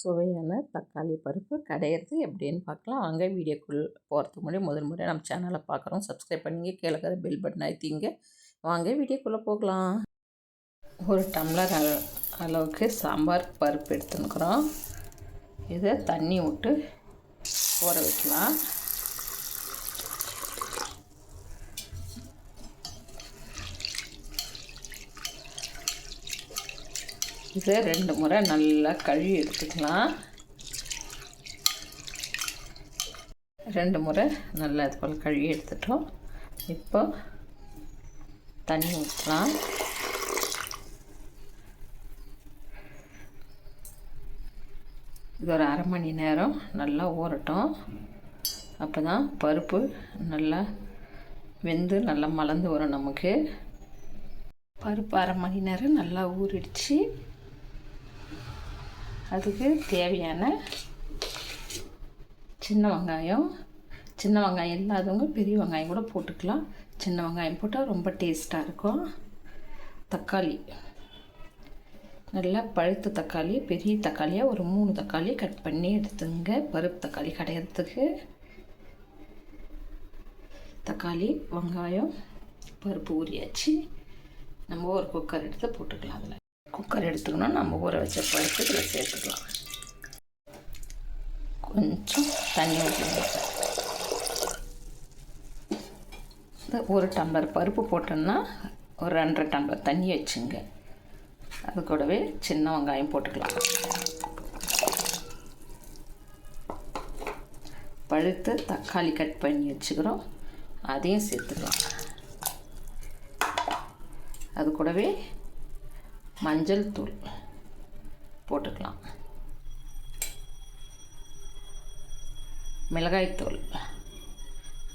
சுவையான தக்காளி பருப்பு கடையிறது எப்படின்னு பார்க்கலாம். வாங்க வீடியோக்குள் போகிறதுக்கு முன்னாடி முதல் முறை நம்ம சேனலை பார்க்குறோம் சப்ஸ்கிரைப் பண்ணிங்க கீழே பெல் பட்டன் அழுத்திங்க. வாங்க வீடியோக்குள்ளே போகலாம். ஒரு டம்ளர் அளவுக்கு சாம்பார் பருப்பு எடுத்துன்னுக்குறோம். இதை தண்ணி விட்டு ஊற வைக்கலாம். இதை ரெண்டு முறை நல்லா கழுவி எடுத்துக்கலாம். ரெண்டு முறை நல்லா இது போல் கழுவி எடுத்துட்டோம். இப்போ தண்ணி ஊற்றலாம் இது ஒரு அரை மணி நேரம் நல்லா ஊறட்டும். அப்போ தான் பருப்பு நல்லா வெந்து நல்லா மலர்ந்து வரும் நமக்கு. பருப்பு அரை மணி நேரம் நல்லா ஊறிடுச்சு. அதுக்கு தேவையான சின்ன வெங்காயம் சின்ன வெங்காயம் இல்லாதவங்க பெரிய வெங்காயம் கூட போட்டுக்கலாம். சின்ன வெங்காயம் போட்டால் ரொம்ப டேஸ்ட்டாக இருக்கும். தக்காளி. நல்லா பழுத்த தக்காளி பெரிய தக்காளியாக ஒரு மூணு தக்காளி கட் பண்ணி எடுத்துங்க. பருப்பு தக்காளி கடையிறதுக்கு. தக்காளி வெங்காயம் பருப்பு ஊறியாச்சு. நம்ம ஒரு குக்கர் எடுத்து போட்டுக்கலாம் அதில். குக்கர் எடுத்துக்கணும் நம்ம ஊற வச்ச பருப்பு இதில் சேர்த்துக்கலாம். கொஞ்சம் தண்ணி ஊற்றிக்கலாம் இந்த ஒரு டம்ளர் பருப்பு போட்டோன்னா ஒரு ரெண்டரை டம்ளர் தண்ணி வச்சுங்க. அது கூடவே சின்ன வெங்காயம் போட்டுக்கலாம். பழுத்து தக்காளி கட் பண்ணி வச்சுக்கிறோம். அதையும் சேர்த்துக்கலாம். அது கூடவே மஞ்சள் தூள் போட்டுக்கலாம். மிளகாய்த்தூள்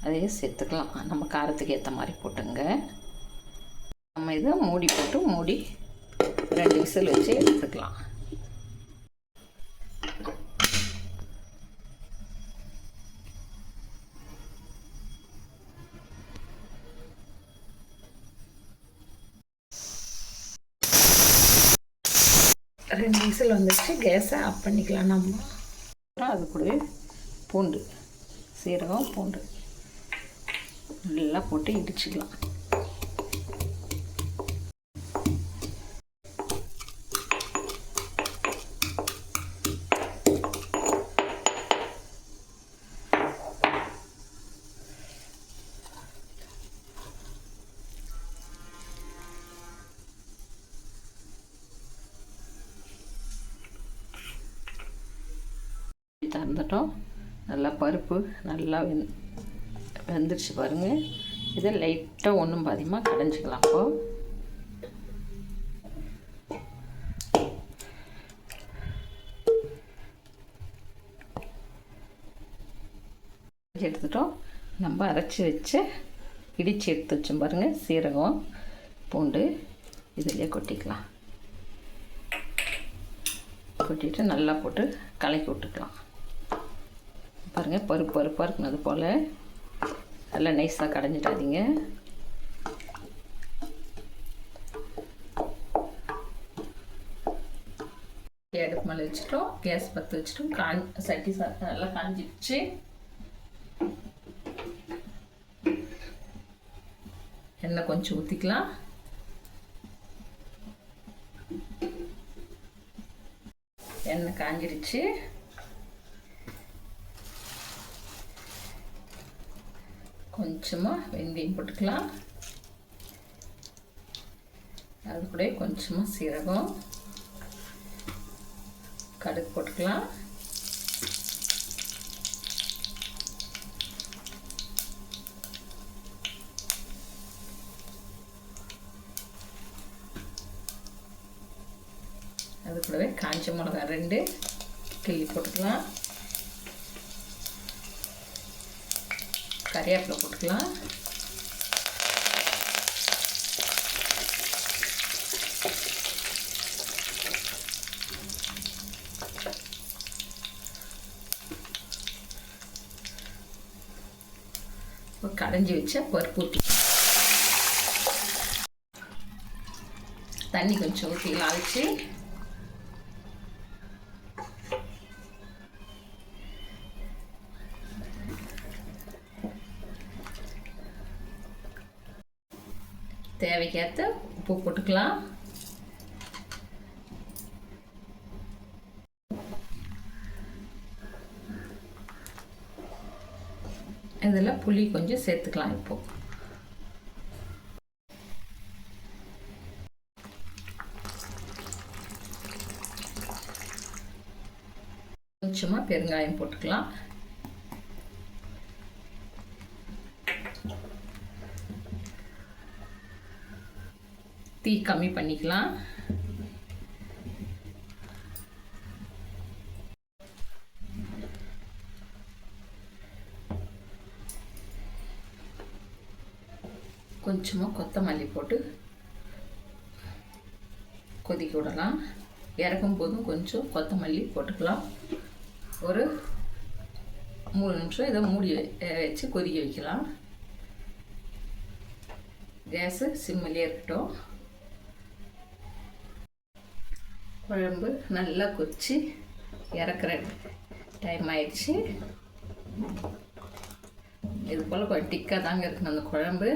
அதையும் சேர்த்துக்கலாம். நம்ம காரத்துக்கு ஏற்ற மாதிரி போட்டுங்க. நம்ம இதை மூடி போட்டு மூடி ரெண்டு விசில் வச்சு எடுத்துக்கலாம். ரெண்டு விசில் வந்துச்சு கேஸை ஆஃப் பண்ணிக்கலாம் நம்ம. அப்புறம் அது கூடவே பூண்டு சீரகம் பூண்டு. நல்லா போட்டு இடிச்சுக்கலாம். திறந்துட்டோம் நல்லா பருப்பு நல்லா வெந் வெந்துருச்சு பாருங்கள் இதை லைட்டாக ஒன்றும் பாதியமாக கடைஞ்சிக்கலாம் இப்போ. எடுத்துட்டோம். நம்ம அரைச்சி வச்சு இடித்து எடுத்து வச்சோம் பாருங்கள் சீரகம் பூண்டு இதிலே கொட்டிக்கலாம். கொட்டிட்டு நல்லா போட்டு கலக்கி விட்டுக்கலாம். பாருங்கள் பருப்பு பருப்பாக இருக்கணும் அது போல். நல்லா நைஸாக கடைஞ்சிடாதீங்க. அடுப்பு மேலே வச்சுட்டோம் கேஸ் பற்ற வச்சுட்டோம் காஞ் சட்டி சா நல்லா காஞ்சிடுச்சு. எண்ணெய் கொஞ்சம் ஊற்றிக்கலாம் எண்ணெய் காஞ்சிடுச்சு. கொஞ்சமாக வெந்தயம் போட்டுக்கலாம். அது கூட கொஞ்சமாக சீரகம். கடுகு போட்டுக்கலாம். அது கூடவே காஞ்ச மிளகா ரெண்டு. கிள்ளி போட்டுக்கலாம். கறிவேப்பிலை போட்டுக்கலாம். கடைஞ்சி வச்ச பருப்பு ஊற்றி தண்ணி கொஞ்சம் ஊற்றி அழைச்சி தேவைக்கேற்ற உப்பு போட்டுக்கலாம். இதில் புளி கொஞ்சம் சேர்த்துக்கலாம் இப்போ. கொஞ்சமாக பெருங்காயம் போட்டுக்கலாம். தீ கம்மி பண்ணிக்கலாம். கொஞ்சமாக கொத்தமல்லி போட்டு கொதிக்க விடலாம். இறக்கும் போதும் கொஞ்சம் கொத்தமல்லி போட்டுக்கலாம். ஒரு மூணு நிமிஷம் இதை மூடி வச்சு கொதிக்க வைக்கலாம். கேஸு சிம்மிலே இருக்கட்டும். குழம்பு நல்லா கொச்சி இறக்குற டைம் ஆயிடுச்சு. இது போல் கொஞ்சம் டிக்காக தாங்க இருக்கணும் அந்த குழம்பு.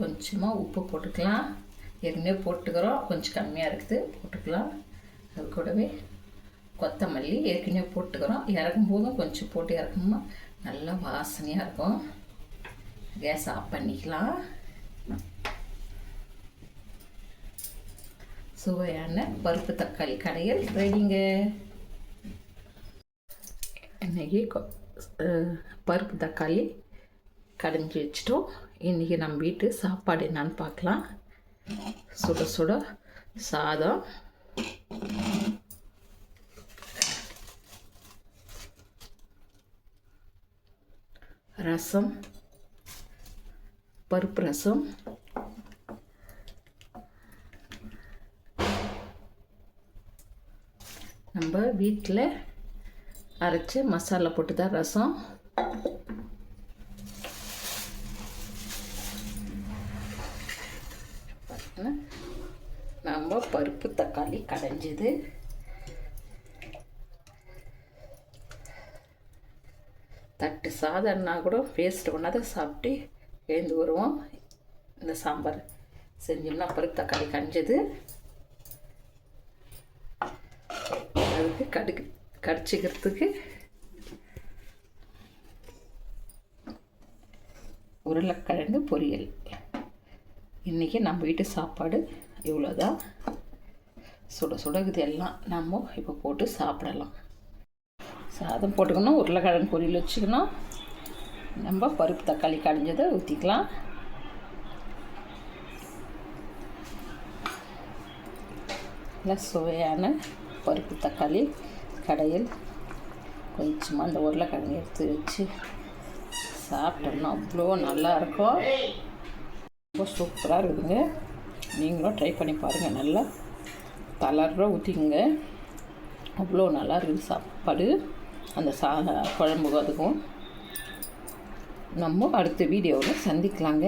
கொஞ்சமாக உப்பு போட்டுக்கலாம். ஏற்கனவே போட்டுக்கிறோம். கொஞ்சம் கம்மியாக இருக்குது. போட்டுக்கலாம். அது கூடவே கொத்தமல்லி ஏற்கனவே போட்டுக்கிறோம். இறக்கும் போதும் கொஞ்சம் போட்டு இறக்கணுமா நல்லா வாசனையாக இருக்கும். கேஸ் ஆஃப் பண்ணிக்கலாம். சுவையான பருப்பு தக்காளி கடையில் ரெடிங்க இன்றைக்கி பருப்பு தக்காளி கடைஞ்சி வச்சிட்டோம். இன்றைக்கி நம்ம வீட்டு சாப்பாடு என்னான்னு பார்க்கலாம். சுட சுட சாதம். ரசம். பருப்பு ரசம். நம்ம வீட்டில் அரைச்சி மசாலா போட்டு தான் ரசம். நம்ம பருப்பு தக்காளி கடைஞ்சிது. தட்டு சாதம்னா கூட வேஸ்ட் பண்ணாத சாப்பிட்டு எழுந்து வருவோம். இந்த சாம்பார் செஞ்சோம்னா பருப்பு தக்காளி கஞ்சது அதுக்கு கடுக்கு கடிச்சிக்கிறதுக்கு உருளைக்கிழங்கு பொரியல். இன்றைக்கி நம்ம வீட்டு சாப்பாடு இவ்வளோதான் சுட சுட இது எல்லாம் நம்ம இப்போ போட்டு சாப்பிடலாம். சாதம் போட்டுக்கணும் உருளைக்கிழங்கு பொரியல் வச்சுக்கணும். நம்ம பருப்பு தக்காளி கடைஞ்சதை ஊற்றிக்கலாம் நல்லா சுவையான பருப்பு தக்காளி கடையில் கொஞ்சமாக அந்த உருளைக்கிழங்கு எடுத்து வச்சு சாப்பிட்டோம்னா அவ்வளோ நல்லாயிருக்கும் ரொம்ப சூப்பராக இருக்குதுங்க. நீங்களும் ட்ரை பண்ணி பாருங்கள் நல்லா தளர்ற ஊற்றிக்குங்க அவ்வளோ நல்லா இருக்குது சாப்பாடு. அந்த சா குழம்பு அதுக்கும் நம்ம அடுத்த வீடியோவில் சந்திக்கலாங்க.